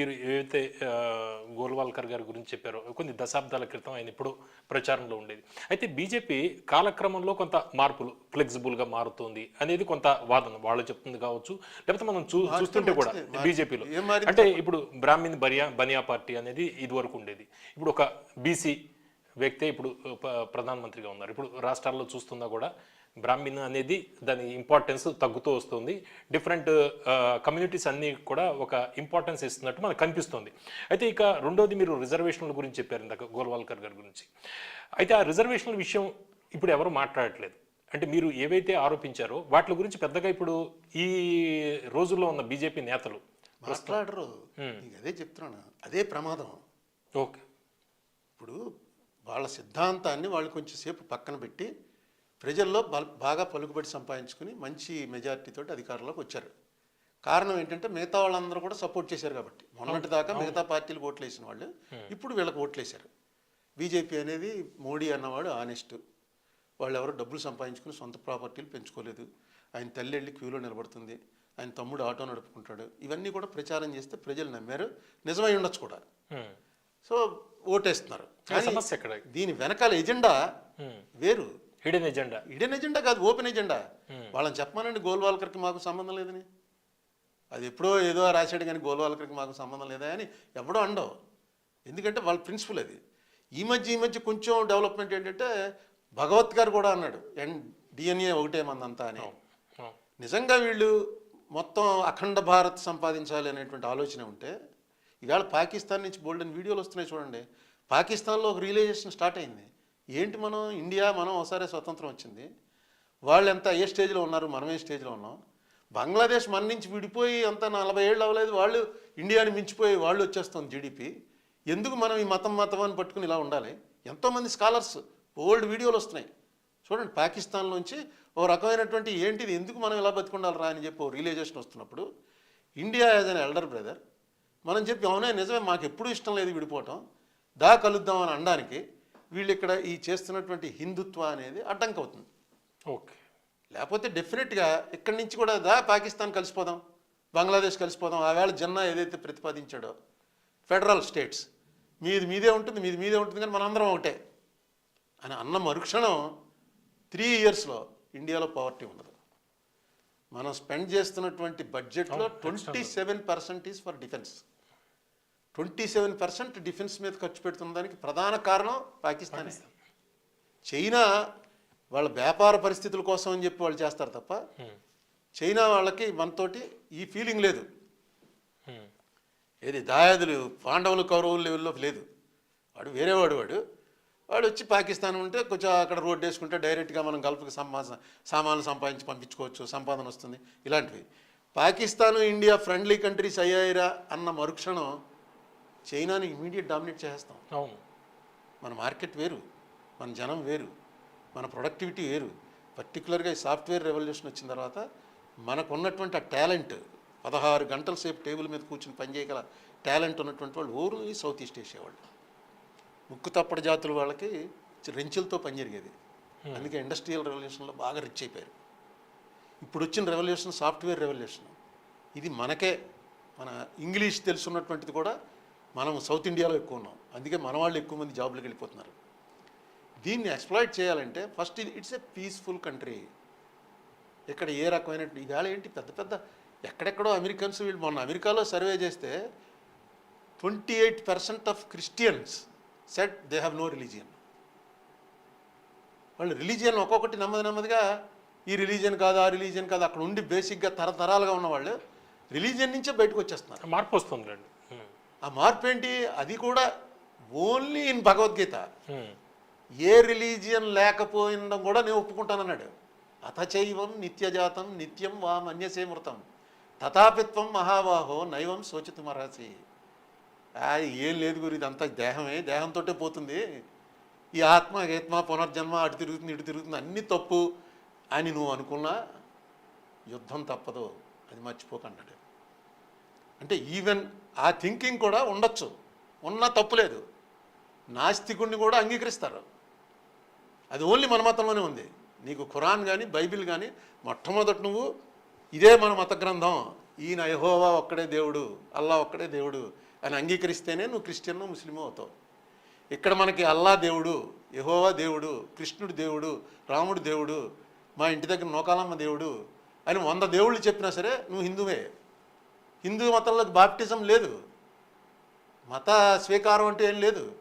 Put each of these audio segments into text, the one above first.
మీరు ఏవైతే గోల్వాల్కర్ గారి గురించి చెప్పారో కొన్ని దశాబ్దాల క్రితం ఆయన ఇప్పుడు ప్రచారంలో ఉండేది. అయితే బీజేపీ కాలక్రమంలో కొంత మార్పులు ఫ్లెక్సిబుల్గా మారుతుంది అనేది కొంత వాదన. వాళ్ళు చెప్తుంది కావచ్చు లేకపోతే మనం చూ చూస్తుంటే కూడా బీజేపీలో. అంటే ఇప్పుడు బ్రాహ్మిన్ బరియా బనియా పార్టీ అనేది ఇదివరకు ఉండేది. ఇప్పుడు ఒక బీసీ వ్యక్తే ఇప్పుడు ప్రధానమంత్రిగా ఉన్నారు. ఇప్పుడు రాష్ట్రాల్లో చూస్తున్నా కూడా బ్రాహ్మిన్ అనేది దాని ఇంపార్టెన్స్ తగ్గుతూ వస్తుంది. డిఫరెంట్ కమ్యూనిటీస్ అన్నీ కూడా ఒక ఇంపార్టెన్స్ ఇస్తున్నట్టు మనకు కనిపిస్తుంది. అయితే ఇక రెండోది మీరు రిజర్వేషన్ల గురించి చెప్పారు ఇందాక గోల్వాల్కర్ గారి గురించి. అయితే ఆ రిజర్వేషన్ల విషయం ఇప్పుడు ఎవరు మాట్లాడట్లేదు. అంటే మీరు ఏవైతే ఆరోపించారో వాటి గురించి పెద్దగా ఇప్పుడు ఈ రోజుల్లో ఉన్న బీజేపీ నేతలు మాట్లాడరు. అదే చెప్తున్నాను. అదే ప్రమాదం. ఓకే. ఇప్పుడు వాళ్ళ సిద్ధాంతాన్ని వాళ్ళు కొంచెంసేపు పక్కన పెట్టి ప్రజల్లో బాగా పలుకుబడి సంపాదించుకుని మంచి మెజారిటీతో అధికారంలోకి వచ్చారు. కారణం ఏంటంటే మిగతా వాళ్ళందరూ కూడా సపోర్ట్ చేశారు కాబట్టి. మొన్నటి దాకా మిగతా పార్టీలు ఓట్లు వేసిన వాళ్ళు ఇప్పుడు వీళ్ళకి ఓట్లు వేశారు బీజేపీ అనేది మోడీ అన్నవాడు ఆనెస్ట్ వాళ్ళు ఎవరు డబ్బులు సంపాదించుకుని సొంత ప్రాపర్టీలు పెంచుకోలేదు. ఆయన తల్లి వెళ్ళి క్యూలో నిలబడుతుంది. ఆయన తమ్ముడు ఆటో నడుపుకుంటాడు. ఇవన్నీ కూడా ప్రచారం చేస్తే ప్రజలు నమ్మారు. నిజమై ఉండొచ్చు కూడా. సో ఓటేస్తున్నారు. దీని వెనకాల ఎజెండా వేరు. Hidden agenda. ఇడెన్ ఎజెండా కాదు ఓపెన్ ఎజెండా. వాళ్ళని చెప్పమానండి గోల్వాల్కర్కి మాకు సంబంధం లేదని. అది ఎప్పుడో ఏదో రాశాడు కానీ గోల్వాల్కర్కి మాకు సంబంధం లేదా అని ఎవడో అండవు ఎందుకంటే వాళ్ళ ప్రిన్సిపల్ అది. ఈ మధ్య ఈ మధ్య కొంచెం డెవలప్మెంట్ ఏంటంటే భగవత్ గారు కూడా అన్నాడు అండ్ డిఎన్ఏ ఒకటే మందంతా అని. నిజంగా వీళ్ళు మొత్తం అఖండ భారత్ సంపాదించాలి అనేటువంటి ఆలోచన ఉంటే ఇవాళ పాకిస్తాన్ నుంచి బోల్డెన్ వీడియోలు వస్తున్నాయి చూడండి. పాకిస్తాన్లో ఒక రియలైజేషన్ స్టార్ట్ అయింది. ఏంటి మనం ఇండియా మనం ఒకసారి స్వతంత్రం వచ్చింది. వాళ్ళు ఎంత ఏ స్టేజ్లో ఉన్నారు మనం ఏ స్టేజ్లో ఉన్నాం. బంగ్లాదేశ్ మన నుంచి విడిపోయి అంత నలభై ఏళ్ళు అవ్వలేదు వాళ్ళు ఇండియాని మించిపోయి వాళ్ళు వచ్చేస్తుంది జీడిపి ఎందుకు మనం ఈ మతం మతం అని పట్టుకుని ఇలా ఉండాలి? ఎంతోమంది స్కాలర్స్ ఓల్డ్ వీడియోలు వస్తున్నాయి. చూడండి పాకిస్తాన్లోంచి ఓ రకమైనటువంటి ఏంటిది ఎందుకు మనం ఇలా బతికుండాలరా అని చెప్పి ఓ రియలైజేషన్ వస్తున్నప్పుడు India as an elder brother మనం చెప్పి అవునే నిజమే మాకు ఎప్పుడూ ఇష్టం లేదు విడిపోవటం దా కలుద్దాం అని అనడానికి వీళ్ళు ఇక్కడ ఈ చేస్తున్నటువంటి హిందుత్వ అనేది అడ్డంకి అవుతుంది ఓకే. లేకపోతే డెఫినెట్గా ఇక్కడి నుంచి కూడా దా పాకిస్తాన్ కలిసిపోదాం బంగ్లాదేశ్ కలిసిపోదాం ఆ వేళ జన్నా ఏదైతే ప్రతిపాదించాడో ఫెడరల్ స్టేట్స్ మీది మీదే ఉంటుంది మీది మీదే ఉంటుంది కానీ మనందరం ఒకటే. అని అన్న మరుక్షణం త్రీ ఇయర్స్లో ఇండియాలో పవర్టీ ఉండదు. మనం స్పెండ్ చేస్తున్నటువంటి బడ్జెట్లో twenty seven percent is for defence. Twenty seven percent defence మీద ఖర్చు పెడుతున్న దానికి ప్రధాన కారణం పాకిస్తాన్. చైనా వాళ్ళ వ్యాపార పరిస్థితుల కోసం అని చెప్పి వాళ్ళు చేస్తారు తప్ప చైనా వాళ్ళకి మనతోటి ఈ ఫీలింగ్ లేదు. ఏది దాయాదులు పాండవులు కౌరవులు లెవెల్లో లేదు. వాడు వేరేవాడు వాడు వాడు. వచ్చి పాకిస్తాన్ ఉంటే కొంచెం అక్కడ రోడ్డు వేసుకుంటే డైరెక్ట్గా మనం గల్ఫ్కి సంపా సామాన్లు సంపాదించి పంపించుకోవచ్చు సంపాదన వస్తుంది. ఇలాంటివి. పాకిస్తాన్ ఇండియా ఫ్రెండ్లీ కంట్రీస్ అయ్యాయిరా అన్న మరుక్షణం చైనాని ఇమీడియట్ డామినేట్ చేసేస్తాం. అవును. మన మార్కెట్ వేరు మన జనం వేరు మన ప్రొడక్టివిటీ వేరు. పర్టికులర్గా ఈ సాఫ్ట్వేర్ రెవల్యూషన్ వచ్చిన తర్వాత మనకు ఉన్నటువంటి ఆ టాలెంట్ పదహారు గంటల సేపు టేబుల్ మీద కూర్చుని పనిచేయగల టాలెంట్ ఉన్నటువంటి వాళ్ళు ఓన్లీ సౌత్ ఈస్ట్ ఏషియా వాళ్ళు. ముక్కు తప్పటి జాతుల వాళ్ళకి రెంచులతో పని జరిగేది. అందుకే ఇండస్ట్రియల్ రెవల్యూషన్లో బాగా రిచ్ అయిపోయారు. ఇప్పుడు వచ్చిన రెవల్యూషన్ సాఫ్ట్వేర్ రెవల్యూషన్ ఇది మనకే మన ఇంగ్లీష్ తెలుసున్నటువంటిది కూడా మనం సౌత్ ఇండియాలో ఎక్కువ ఉన్నాం. అందుకే మన వాళ్ళు ఎక్కువ మంది జాబ్లకు వెళ్ళిపోతున్నారు. దీన్ని ఎక్స్ప్లాయిట్ చేయాలంటే ఫస్ట్ ఇది ఇట్స్ ఏ పీస్ఫుల్ కంట్రీ. ఇక్కడ ఏ రకమైన ఇవాళ ఏంటి పెద్ద పెద్ద ఎక్కడెక్కడో అమెరికన్స్ వీళ్ళు మొన్న అమెరికాలో సర్వే చేస్తే twenty eight percent of Christians said they have no religion. వాళ్ళు రిలీజియన్ ఒక్కొక్కటి నెమ్మది నెమ్మదిగా ఈ రిలీజియన్ కాదు ఆ రిలీజియన్ కాదు అక్కడ ఉండి బేసిక్గా తరతరాలుగా ఉన్నవాళ్ళు రిలీజియన్ నుంచే బయటకు వచ్చేస్తున్నారు. మార్పు వస్తుంది రండి ఆ మార్పు ఏంటి అది కూడా only in Bhagavad Gita. A religion లేకపోయినా కూడా నేను ఒప్పుకుంటానన్నాడు. అథచైవం నిత్యజాతం నిత్యం వా మన్యసే మృతం. తథాపిత్వం మహాబాహో నైవం శోచితుమరహసి. ఆ, ఏం లేదు గురి ఇదంతా దేహమే. దేహంతో పోతుంది. ఈ ఆత్మ ఆత్మ పునర్జన్మ అటు తిరుగుతుంది ఇటు తిరుగుతుంది అన్ని తప్పు అని నువ్వు అనుకున్నా యుద్ధం తప్పదు. అది మర్చిపోకన్నాడు అంటే ఈవెన్ ఆ థింకింగ్ కూడా ఉండొచ్చు. ఉన్నా తప్పులేదు నాస్తికుడిని కూడా అంగీకరిస్తారు. అది ఓన్లీ మన మతంలోనే ఉంది. నీకు ఖురాన్ కానీ బైబిల్ కానీ మొట్టమొదటి నువ్వు ఇదే మన మత గ్రంథం. ఈయన యహోవా ఒక్కడే దేవుడు అల్లా ఒక్కడే దేవుడు అని అంగీకరిస్తేనే నువ్వు క్రిస్టియన్ ముస్లిమో అవుతావు. ఇక్కడ మనకి అల్లా దేవుడు యహోవా దేవుడు కృష్ణుడు దేవుడు రాముడు దేవుడు మా ఇంటి దగ్గర నోకాలమ్మ దేవుడు అని వంద దేవుళ్ళు చెప్పినా సరే నువ్వు హిందువే. హిందూ మతంలో బాప్టిజం లేదు. మత స్వీకారం అంటే ఏం లేదు.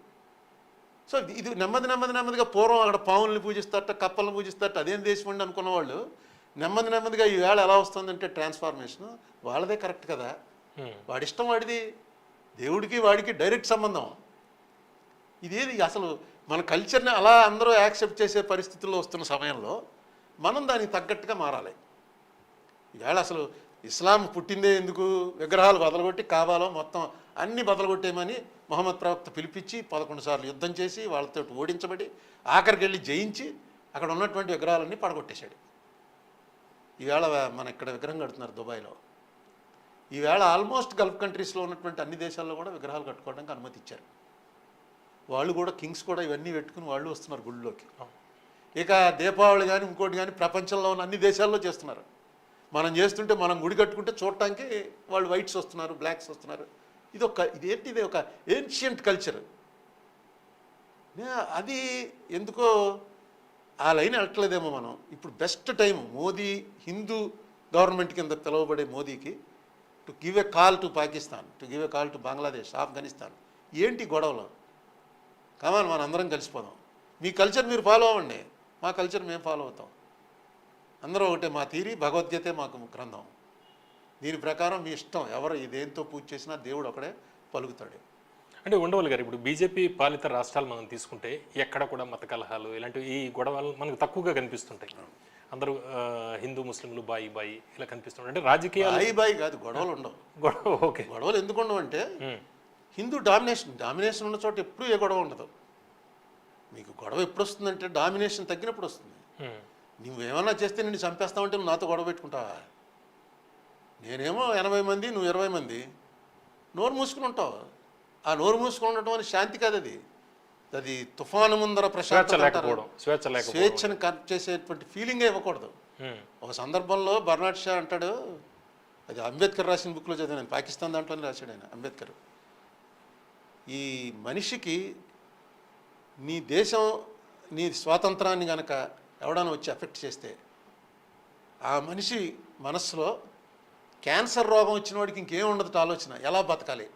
సో ఇది నెమ్మది నెమ్మది నెమ్మదిగా పూర్వం అక్కడ పావుల్ని పూజిస్తారట కప్పల్ని పూజిస్తారట అదేం దేశం అండి అనుకున్న వాళ్ళు? నెమ్మది నెమ్మదిగా ఈ వేళ ఎలా వస్తుందంటే ట్రాన్స్ఫార్మేషన్. వాళ్ళదే కరెక్ట్ కదా? హ్మ్. వాడి ఇష్టం వాడిది. దేవుడికి వాడికి డైరెక్ట్ సంబంధం. ఇదేది అసలు మన కల్చర్ని అలా అందరూ యాక్సెప్ట్ చేసే పరిస్థితుల్లో వస్తున్న సమయంలో మనం దానికి తగ్గట్టుగా మారాలి. ఈవేళ అసలు ఇస్లాం పుట్టిందే ఎందుకు? విగ్రహాలు బదలగొట్టి కావాలో మొత్తం అన్ని బదలగొట్టేమని మొహమ్మద్ ప్రవక్త పిలిపించి పదకొండు సార్లు యుద్ధం చేసి వాళ్ళతో ఓడించబడి ఆఖరికి వెళ్ళి జయించి అక్కడ ఉన్నటువంటి విగ్రహాలన్నీ పడగొట్టేశాడు. ఈవేళ మన ఇక్కడ విగ్రహం కడుతున్నారు దుబాయ్లో. ఈవేళ ఆల్మోస్ట్ గల్ఫ్ కంట్రీస్లో ఉన్నటువంటి అన్ని దేశాల్లో కూడా విగ్రహాలు కట్టుకోవడానికి అనుమతి ఇచ్చారు. వాళ్ళు కూడా కింగ్స్ కూడా ఇవన్నీ పెట్టుకుని వాళ్ళు వస్తున్నారు గుళ్ళోకి. ఇక దీపావళి కానీ ఇంకోటి కానీ ప్రపంచంలో ఉన్న అన్ని దేశాల్లో చేస్తున్నారు. మనం చేస్తుంటే మనం గుడి కట్టుకుంటే చూడటానికి వాళ్ళు వైట్స్ వస్తున్నారు బ్లాక్స్ వస్తున్నారు. ఇది ఒక ఇదేంటి ఇది ఒక ఏన్షియంట్ కల్చర్ అది ఎందుకో ఆ లైన్ వెళ్ళట్లేదేమో మనం. ఇప్పుడు best time Modi Hindu government కింద పిలువబడే మోదీకి to give a call to Pakistan to give a call to Bangladesh Afghanistan ఏంటి గొడవలు? కమాన్ మనం అందరం కలిసిపోదాం. మీ కల్చర్ మీరు ఫాలో అవ్వండి. మా కల్చర్ మేము ఫాలో అవుతాం. అందరూ ఒకటే మా తీరి భగవద్గీతే మాకు గ్రంథం. దీని ప్రకారం మీ ఇష్టం ఎవరు దేంతో పూజ చేసినా దేవుడు ఒకడే పలుకుతాడు. అంటే ఉండవల్లి గారు ఇప్పుడు బీజేపీ పాలిత రాష్ట్రాలు మనం తీసుకుంటే ఎక్కడ కూడా మత కలహాలు ఇలాంటి ఈ గొడవలు మనకు తక్కువగా కనిపిస్తుంటాయి. అందరూ హిందూ ముస్లింలు బాయి బాయి ఇలా కనిపిస్తుంటాయి. అంటే రాజకీయాలు బాయి బాయి కాదు గొడవలు ఉండవు. గొడవ ఓకే. గొడవలు ఎందుకు ఉండవు అంటే. హిందూ డామినేషన్ డామినేషన్ ఉన్న చోట ఎప్పుడూ ఏ గొడవ ఉండదు. మీకు గొడవ ఎప్పుడు వస్తుందంటే డామినేషన్ తగ్గినప్పుడు వస్తుంది. నువ్వేమన్నా చేస్తే నిన్ను చంపేస్తావంటే నువ్వు నాతో గొడవ పెట్టుకుంటావా? నేనేమో ఎనభై మంది నువ్వు ఇరవై మంది. నోరు మూసుకుని ఉంటావు. ఆ నోరు మూసుకుని ఉండటం అని శాంతి కాదు అది. అది తుఫాను ముందర లేకపోవడం స్వేచ్ఛను కట్ చేసేటువంటి ఫీలింగే ఇవ్వకూడదు. ఒక సందర్భంలో బర్నాడ్ షా అంటాడు అది అంబేద్కర్ రాసిన బుక్లో చదివాను పాకిస్తాన్ దాంట్లోనే రాశాడు ఆయన అంబేద్కర్. ఈ మనిషికి నీ దేశం నీ స్వాతంత్రాన్ని గనక ఎవడైనా వచ్చి ఎఫెక్ట్ చేస్తే ఆ మనిషి మనస్సులో క్యాన్సర్ రోగం వచ్చిన వాడికి ఇంకేం ఉండదు ఆలోచన. ఎలా బతకాలి.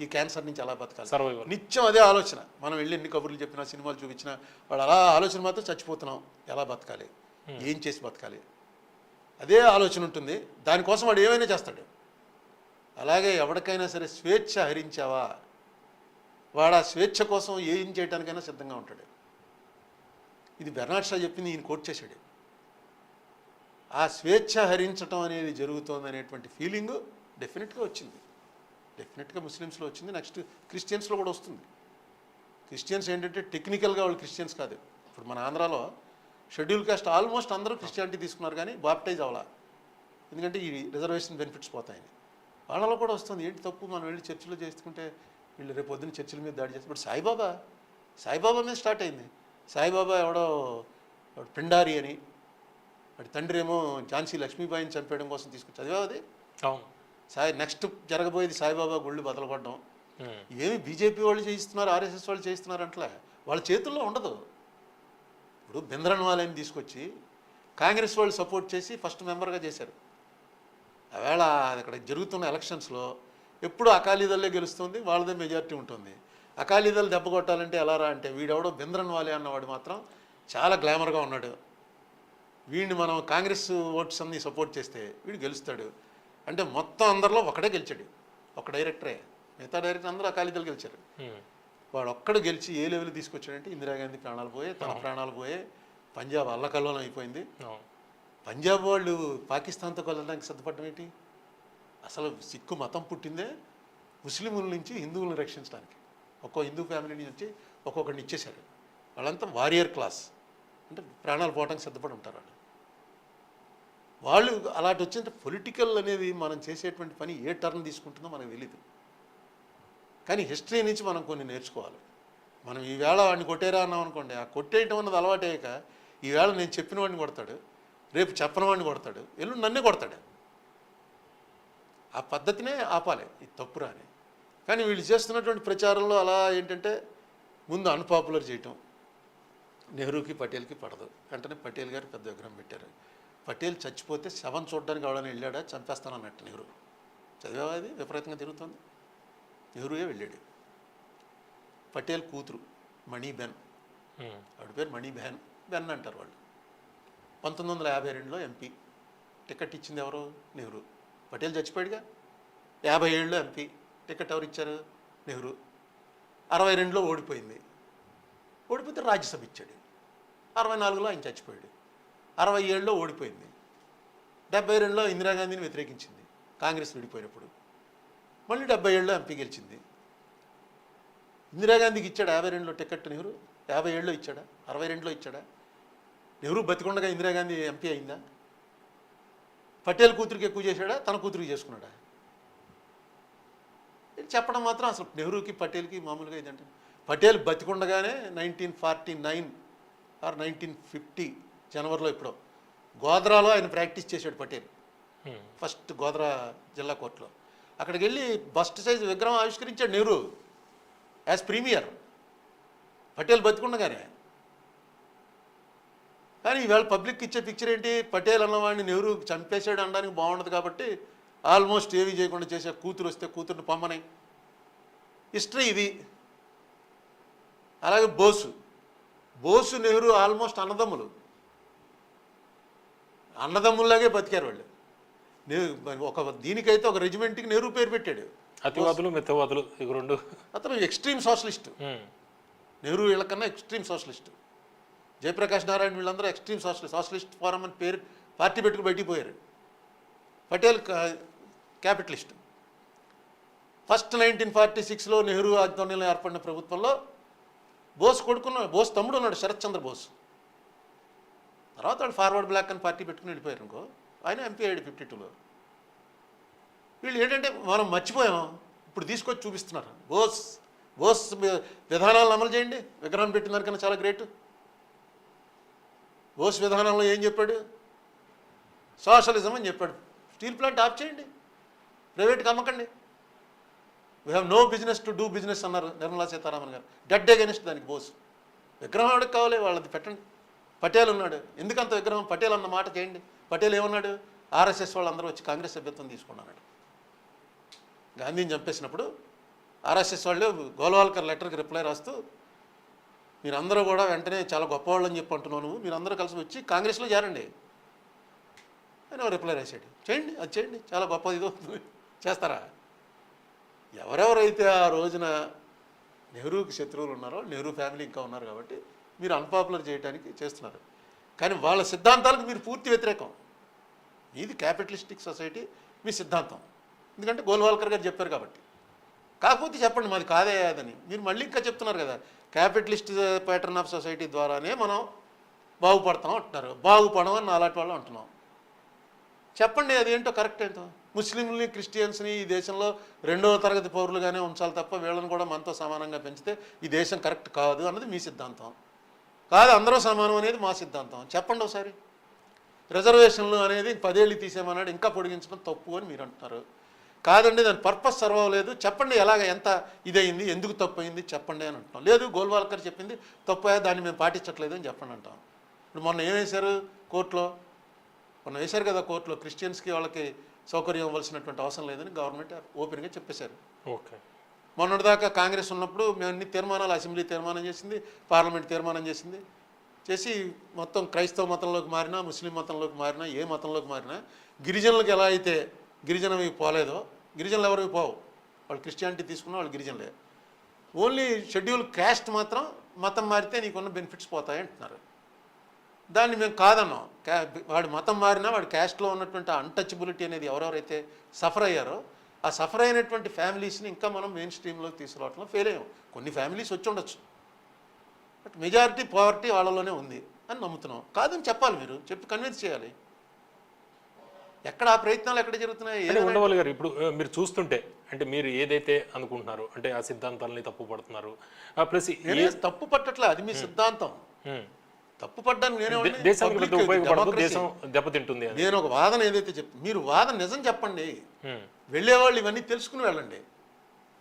ఈ క్యాన్సర్ నుంచి ఎలా బతకాలి? నిత్యం అదే ఆలోచన. మనం వెళ్ళి ఎన్ని కబుర్లు చెప్పినా సినిమాలు చూపించినా వాడు అలా ఆలోచన మాత్రం చచ్చిపోతున్నాం. ఎలా బతకాలి? ఏం చేసి బతకాలి? అదే ఆలోచన ఉంటుంది. దానికోసం వాడు ఏమైనా చేస్తాడు. అలాగే ఎవరికైనా సరే స్వేచ్ఛ హరించావా? వాడు ఆ స్వేచ్ఛ కోసం ఏం చేయడానికైనా సిద్ధంగా ఉంటాడు. ఇది బెర్నాడ్ షా చెప్పింది ఈయన కోట్ చేశాడు. ఆ స్వేచ్ఛ హరించటం అనేది జరుగుతోంది అనేటువంటి ఫీలింగ్ డెఫినెట్గా వచ్చింది. డెఫినెట్గా ముస్లిమ్స్లో వచ్చింది. నెక్స్ట్ క్రిస్టియన్స్లో కూడా వస్తుంది. క్రిస్టియన్స్ ఏంటంటే టెక్నికల్గా వాళ్ళు క్రిస్టియన్స్ కాదు. ఇప్పుడు మన ఆంధ్రాలో షెడ్యూల్ కాస్ట్ ఆల్మోస్ట్ అందరూ క్రిస్టియానిటీ తీసుకున్నారు కానీ బాప్టైజ్ అవ్వాలా. ఎందుకంటే ఈ రిజర్వేషన్ బెనిఫిట్స్ పోతాయని. వాళ్ళలో కూడా వస్తుంది. ఏంటి తప్పు? మనం వెళ్ళి చర్చిలో చేసుకుంటే వీళ్ళు రేపు పొద్దున్న చర్చిల మీద దాడి చేస్తే ఇప్పుడు సాయిబాబా సాయిబాబా మీద స్టార్ట్ అయింది. సాయిబాబా ఎవడో పిండారి అని వాడి తండ్రి ఏమో ఝాన్సీ లక్ష్మీబాయిని చంపేయడం కోసం తీసుకొచ్చి చదివావు అది? అవును. సాయి నెక్స్ట్ జరగబోయేది సాయిబాబా గుళ్ళు హ్మ్. ఇవేమి బీజేపీ వాళ్ళు చేయిస్తున్నారు ఆర్ఎస్ఎస్ వాళ్ళు చేయిస్తున్నారు అంటలే. వాళ్ళ చేతుల్లో ఉండదు. ఇప్పుడు బింద్రన్ వాళ్ళని తీసుకొచ్చి కాంగ్రెస్ వాళ్ళు సపోర్ట్ చేసి ఫస్ట్ మెంబర్గా చేశారు. ఆవేళ అక్కడ జరుగుతున్న ఎలక్షన్స్లో ఎప్పుడు అకాలీదల్లే గెలుస్తుంది వాళ్ళదే మెజారిటీ ఉంటుంది. అకాలీదలు దెబ్బ కొట్టాలంటే ఎలా రా అంటే వీడెవడో బింద్రన్ వాలి అన్నవాడు మాత్రం చాలా గ్లామర్గా ఉన్నాడు. వీడిని మనం కాంగ్రెస్ ఓట్స్ అన్ని సపోర్ట్ చేస్తే వీడు గెలుస్తాడు. అంటే మొత్తం అందరిలో ఒకడే గెలిచాడు. ఒక డైరెక్టరే. మిగతా డైరెక్టర్ అందరూ అకాలీదలు గెలిచారు. వాడు ఒక్కడు గెలిచి ఏ లెవెల్ తీసుకొచ్చాడంటే ఇందిరాగాంధీ ప్రాణాలు పోయే తన ప్రాణాలు పోయే పంజాబ్ అల్లకల్లోలం అయిపోయింది. పంజాబ్ వాళ్ళు పాకిస్తాన్తో కలవడానికి సిద్ధపడడం ఏంటి? అసలు సిక్కు మతం పుట్టిందే ముస్లింల నుంచి హిందువులను రక్షించడానికి. ఒక్కో హిందూ ఫ్యామిలీ నుంచి వచ్చి ఒక్కొక్కడిని ఇచ్చేశారు వాళ్ళంతా వారియర్ క్లాస్. అంటే ప్రాణాలు పోవడానికి సిద్ధపడి ఉంటారు వాళ్ళు. వాళ్ళు అలాంటి వచ్చింటే పొలిటికల్ అనేది మనం చేసేటువంటి పని ఏ టర్న్ తీసుకుంటుందో మనకు తెలియదు కానీ హిస్టరీ నుంచి మనం కొన్ని నేర్చుకోవాలి. మనం ఈవేళ వాడిని కొట్టేరా అన్నాం అనుకోండి ఆ కొట్టేయటం అన్నది అలవాటయ్యాక ఈవేళ నేను చెప్పిన వాడిని కొడతాడు రేపు చెప్పని వాడిని కొడతాడు ఎల్లుండి నన్నే కొడతాడు. ఆ పద్ధతినే ఆపాలి ఇది తప్పురా అని కానీ వీళ్ళు చేస్తున్నటువంటి ప్రచారంలో అలా ఏంటంటే ముందు అన్పాపులర్ చేయటం. నెహ్రూకి పటేల్కి పడదు. వెంటనే పటేల్ గారు పెద్ద విగ్రహం పెట్టారు. పటేల్ చచ్చిపోతే శవం చూడడానికి ఎవడని వెళ్ళాడా? చంపేస్తానన్నట్టు నెహ్రూ. చదివావా అది? విపరీతంగా తిరుగుతుంది. నెహ్రూయే వెళ్ళాడు. పటేల్ కూతురు మణి బెన్. ఉమ్, ఆవిడ పేరు మణి బెన్. బెన్ అంటారు వాళ్ళు. పంతొమ్మిది వందల యాభై రెండులో ఎంపీ. టికెట్ ఇచ్చింది ఎవరు? నెహ్రూ. పటేల్ చచ్చిపోయాడుగా. యాభై ఏళ్ళలో ఎంపీ. టికెట్ ఎవరు ఇచ్చారు? నెహ్రూ. అరవై రెండులో ఓడిపోయింది. ఓడిపోతే రాజ్యసభ ఇచ్చాడు. అరవై నాలుగులో ఆయన చచ్చిపోయాడు. అరవై ఏడులో ఓడిపోయింది. డెబ్బై రెండులో ఇందిరాగాంధీని వ్యతిరేకించింది. కాంగ్రెస్ విడిపోయినప్పుడు. మళ్ళీ డెబ్బై ఏడులో ఎంపీ గెలిచింది. ఇందిరాగాంధీకి ఇచ్చాడు? యాభై రెండులో టికెట్ నెహ్రూ? యాభై ఏడులో ఇచ్చాడా? అరవై రెండులో ఇచ్చాడా? నెహ్రూ బతికొండగా ఇందిరాగాంధీ ఎంపీ అయిందా? పటేల్ కూతురికి ఎక్కువ చేశాడా? తన కూతురికి చేసుకున్నాడా? చెప్పడం మాత్రం అసలు నెహ్రూకి పటేల్కి మామూలుగా ఇదంటే Patel బతికుండగానే nineteen forty nine or nineteen fifty జనవరిలో ఇప్పుడు గోద్రాలో ఆయన ప్రాక్టీస్ చేశాడు పటేల్. ఉమ్, ఫస్ట్ గోద్రా జిల్లా కోర్టులో. అక్కడికి వెళ్ళి బస్ట్ సైజ్ విగ్రహం ఆవిష్కరించాడు నెహ్రూ యాజ్ ప్రీమియర్. పటేల్ బతికుండగానే. కానీ ఈవేళ పబ్లిక్ ఇచ్చే పిక్చర్ ఏంటి? పటేల్ అన్నవాడిని నెహ్రూ చంపేశాడు అనడానికి బాగుండదు కాబట్టి ఆల్మోస్ట్ ఏమీ చేయకుండా చేసే కూతురు వస్తే కూతుర్ని పొమ్మని. హిస్టరీ ఇది. అలాగే బోసు. బోసు నెహ్రూ ఆల్మోస్ట్ అన్నదమ్ములు. అన్నదమ్ముల్లాగే బతికారు వాళ్ళు. ఒక దీనికైతే ఒక రెజిమెంట్కి నెహ్రూ పేరు పెట్టాడు. అతివాదులు మితవాదులు ఇక రెండు. అతను ఎక్స్ట్రీమ్ సోషలిస్ట్. నెహ్రూ వీళ్ళకన్నా ఎక్స్ట్రీమ్ సోషలిస్ట్. జయప్రకాష్ నారాయణ వీళ్ళందరూ ఎక్స్ట్రీమ్ సోషలిస్ట్ సోషలిస్ట్ ఫోరం అని పేరు పార్టీ పెట్టుకు బయటికి పోయారు. Patel capitalist. First nineteen forty సిక్స్లో నెహ్రూ ఆధ్వర్యంలో ఏర్పడిన ప్రభుత్వంలో బోస్ కొడుకున్న బోస్ తమ్ముడు ఉన్నాడు శరత్ చంద్ర బోస్. తర్వాత వాళ్ళు ఫార్వర్డ్ బ్లాక్ అని పార్టీ పెట్టుకుని వెళ్ళిపోయారు ఇంకో ఆయన ఎంపీ అయ్యాడు ఫిఫ్టీ టూలో. వీళ్ళు ఏంటంటే మనం మర్చిపోయాం. ఇప్పుడు తీసుకొచ్చి చూపిస్తున్నారు. బోస్ బోస్ విధానాలను అమలు చేయండి. విగ్రహం పెట్టినారు కన్నా చాలా గ్రేట్. బోస్ విధానంలో ఏం చెప్పాడు? సోషలిజం అని చెప్పాడు. స్టీల్ ప్లాంట్ ఆఫ్ చేయండి. ప్రైవేట్కి అమ్మకండి. We have no business to do business అన్నారు నిర్మలా సీతారామన్ గారు. డెడ్ అగెనిస్ట్ దానికి బోస్ విగ్రహం ఎవరికి కావాలి? వాళ్ళది పెట్టండి. పటేల్ ఉన్నాడు. ఎందుకంత విగ్రహం? పటేల్ అన్న మాట చేయండి. పటేల్ ఏమన్నాడు? ఆర్ఎస్ఎస్ వాళ్ళందరూ వచ్చి కాంగ్రెస్ సభ్యత్వం తీసుకున్నాడు గాంధీని చంపేసినప్పుడు ఆర్ఎస్ఎస్ వాళ్ళు గోల్వాల్కర్ లెటర్కి రిప్లై రాస్తూ మీరందరూ కూడా వెంటనే చాలా గొప్పవాళ్ళు అని చెప్పి అంటున్నాను నువ్వు. మీరందరూ కలిసి వచ్చి కాంగ్రెస్లో చేరండి. అని రిప్లై రాశాడు. చేయండి అది చేయండి. చాలా గొప్పది ఇదో. చేస్తారా? ఎవరెవరైతే ఆ రోజున నెహ్రూకి శత్రువులు ఉన్నారో నెహ్రూ ఫ్యామిలీ ఇంకా ఉన్నారు కాబట్టి మీరు అన్పాపులర్ చేయడానికి చేస్తున్నారు. కానీ వాళ్ళ సిద్ధాంతాలకు మీరు పూర్తి వ్యతిరేకం. ఇది క్యాపిటలిస్టిక్ సొసైటీ మీ సిద్ధాంతం. ఎందుకంటే గోల్వాల్కర్ గారు చెప్పారు కాబట్టి. కాకపోతే చెప్పండి మాది కాదే అదని. మీరు మళ్ళీ ఇంకా చెప్తున్నారు కదా క్యాపిటలిస్ట్ ప్యాటర్న్ ఆఫ్ సొసైటీ ద్వారానే మనం బాగుపడతాం అంటున్నారు. బాగుపడమని నాలాంటి అలాంటి వాళ్ళు అంటున్నాం. చెప్పండి అది ఏంటో కరెక్ట్ ఏంటో. ముస్లింలని క్రిస్టియన్స్ని ఈ దేశంలో రెండవ తరగతి పౌరులుగానే ఉంచాలి తప్ప వీళ్ళని కూడా మనతో సమానంగా పెంచితే ఈ దేశం కరెక్ట్ కాదు అన్నది మీ సిద్ధాంతం. కాదు అందరూ సమానం అనేది మా సిద్ధాంతం. చెప్పండి ఒకసారి. రిజర్వేషన్లు అనేది పదేళ్ళు తీసేమన్నాడు ఇంకా పొడిగించడం తప్పు అని మీరు అంటున్నారు. కాదండి దాని పర్పస్ సర్వ్ అవ్వలేదు. చెప్పండి ఎలాగ ఎంత ఇదయింది ఎందుకు తప్పు అయింది చెప్పండి అని అంటున్నాం. లేదు గోల్వాల్కర్ చెప్పింది తప్పు దాన్ని మేము పాటించట్లేదు అని చెప్పండి అంటాం. ఇప్పుడు మొన్న ఏమేశారు కోర్టులో? మొన్న వేశారు కదా కోర్టులో క్రిస్టియన్స్కి వాళ్ళకి సౌకర్యం ఇవ్వాల్సినటువంటి అవసరం లేదని గవర్నమెంట్ ఓపెన్గా చెప్పేశారు. ఓకే. మొన్నటిదాకా కాంగ్రెస్ ఉన్నప్పుడు మేము అన్ని తీర్మానాలు అసెంబ్లీ తీర్మానం చేసింది పార్లమెంట్ తీర్మానం చేసింది. చేసి మొత్తం క్రైస్తవ మతంలోకి మారినా ముస్లిం మతంలోకి మారినా ఏ మతంలోకి మారినా గిరిజనులకు ఎలా అయితే గిరిజనవి పోలేదో గిరిజనులు ఎవరికి పోవు. వాళ్ళు క్రిస్టియానిటీ తీసుకున్న వాళ్ళు గిరిజనులే. ఓన్లీ షెడ్యూల్ క్యాస్ట్ మాత్రం మతం మారితే నీకున్న బెనిఫిట్స్ పోతాయి అంటున్నారు. దాన్ని మేము కాదన్నాం. క్యా వాడి మతం మారినా వాడి క్యాస్ట్లో ఉన్నటువంటి అన్టచబిలిటీ అనేది ఎవరెవరైతే సఫర్ అయ్యారో ఆ సఫర్ అయినటువంటి ఫ్యామిలీస్ని ఇంకా మనం మెయిన్ స్ట్రీమ్లోకి తీసుకురావడంలో ఫెయిల్ అయ్యాం. కొన్ని ఫ్యామిలీస్ వచ్చి ఉండొచ్చు. బట్ మెజారిటీ పావర్టీ వాళ్ళలోనే ఉంది అని నమ్ముతున్నాం. కాదని చెప్పాలి మీరు. చెప్పి కన్విన్స్ చేయాలి. ఎక్కడ ఆ ప్రయత్నాలు ఎక్కడ జరుగుతున్నాయి? ఉండవాలి గారు ఇప్పుడు మీరు చూస్తుంటే అంటే మీరు ఏదైతే అనుకుంటున్నారో అంటే ఆ సిద్ధాంతాలని తప్పు పడుతున్నారు ప్లస్ తప్పు పట్టట్లే అది మీ సిద్ధాంతం. తప్పు పడ్డాను నేనే దేశానికి దేశం దెబ్బతింటుంది అని. నేను ఒక వాదన ఏదైతే చెప్ మీరు వాదన నిజం చెప్పండి. వెళ్ళేవాళ్ళు ఇవన్నీ తెలుసుకుని వెళ్ళండి.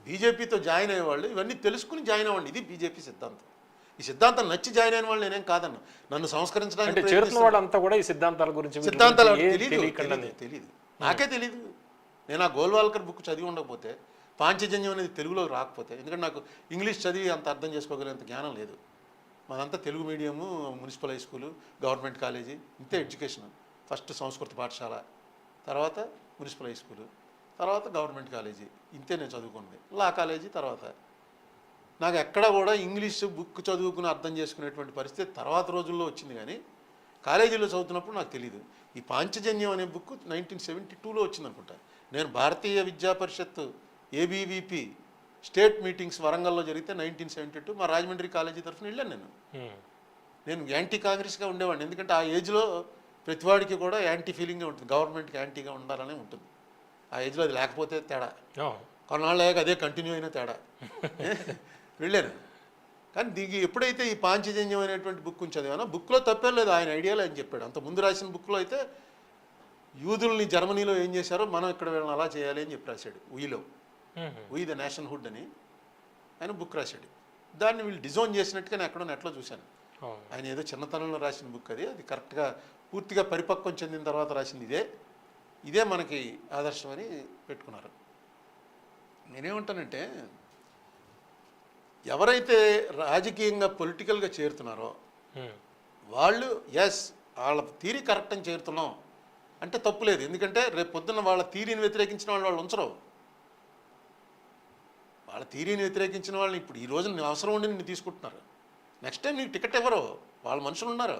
బీజేపీతో జాయిన్ అయ్యేవాళ్ళు ఇవన్నీ తెలుసుకుని జాయిన్ అవ్వండి. ఇది బీజేపీ సిద్ధాంతం. ఈ సిద్ధాంతం నచ్చి జాయిన్ అయిన వాళ్ళు నేనేం కాదన్న. నన్ను సంస్కరించడానికి అంటే చేరుతున్న ప్రయత్నిస్తున్న- వాళ్ళంతా కూడా ఈ సిద్ధాంతాల గురించి సిద్ధాంతాలు తెలియదు. తెలియదు నాకే తెలియదు నేను ఆ గోల్వాల్కర్ బుక్ చదివి ఉండకపోతే పాంచజన్యం అనేది తెలుగులో రాకపోతే ఎందుకంటే నాకు ఇంగ్లీష్ చదివి అంత అర్థం చేసుకోగలిగేంత జ్ఞానం లేదు. మాదంతా Telugu medium municipal high school government college ఇంతే ఎడ్యుకేషన్. ఫస్ట్ సంస్కృత పాఠశాల తర్వాత మున్సిపల్ హై స్కూలు తర్వాత గవర్నమెంట్ కాలేజీ. ఇంతే నేను చదువుకున్నది లా కాలేజీ తర్వాత. నాకు ఎక్కడ కూడా ఇంగ్లీష్ బుక్ చదువుకుని అర్థం చేసుకునేటువంటి పరిస్థితి తర్వాత రోజుల్లో వచ్చింది కానీ కాలేజీలో చదువుతున్నప్పుడు నాకు తెలియదు ఈ పాంచజన్యం అనే బుక్ నైన్టీన్ సెవెంటీ టూలో వచ్చింది అనుకుంటా నేను భారతీయ విద్యా పరిషత్ ఏబీవీపీ స్టేట్ మీటింగ్స్ వరంగల్లో జరిగితే నైన్టీన్ సెవెంటీ టూ మా రాజమండ్రి కాలేజీ తరఫున వెళ్ళాను నేను. ఉమ్. నేను యాంటీ కాంగ్రెస్గా ఉండేవాడిని. ఎందుకంటే ఆ ఏజ్లో ప్రతివాడికి కూడా యాంటీ ఫీలింగే ఉంటుంది. గవర్నమెంట్కి యాంటీగా ఉండాలనే ఉంటుంది. ఆ ఏజ్లో అది లేకపోతే తేడా. ఆ. కొన్నాళ్ళు అయ్యాక అదే కంటిన్యూ అయిన తేడా. వెళ్ళాను. కానీ దీనికి ఎప్పుడైతే ఈ పాంచజన్యం అనేటువంటి బుక్ చదివానో బుక్లో తప్పేం లేదు. ఆయన ఐడియాలో ఆయన చెప్పాడు. అంత ముందు రాసిన బుక్లో అయితే యూదుల్ని జర్మనీలో ఏం చేశారో మనం ఇక్కడ వీళ్ళని అలా చేయాలి అని చెప్పి రాశాడు. ఉయిలో ఉయి ద నేషన్ హుడ్ అని ఆయన బుక్ రాశాడు. దాన్ని వీళ్ళు డిజైన్ చేసినట్టుగా నేను ఎక్కడో నెట్లో చూశాను. ఆయన ఏదో చిన్నతనంలో రాసిన బుక్ అది. అది కరెక్ట్గా పూర్తిగా పరిపక్వం చెందిన తర్వాత రాసింది ఇదే. ఇదే మనకి ఆదర్శం అని పెట్టుకున్నారు. నేనేమంటానంటే ఎవరైతే రాజకీయంగా పొలిటికల్గా చేరుతున్నారో. వాళ్ళు ఎస్ వాళ్ళ తీరి కరెక్ట్ అని చేరుతున్నాం. అంటే తప్పు లేదు. ఎందుకంటే రేపు పొద్దున్న వాళ్ళ తీరిని వ్యతిరేకించిన వాళ్ళు వాళ్ళు ఉంచరు. వాళ్ళ తీరిని వ్యతిరేకించిన వాళ్ళని ఇప్పుడు ఈ రోజు నేను అవసరం ఉండి నిన్ను తీసుకుంటున్నారు. నెక్స్ట్ టైం నీకు టికెట్ ఇవ్వరు వాళ్ళ మనుషులు ఉన్నారు.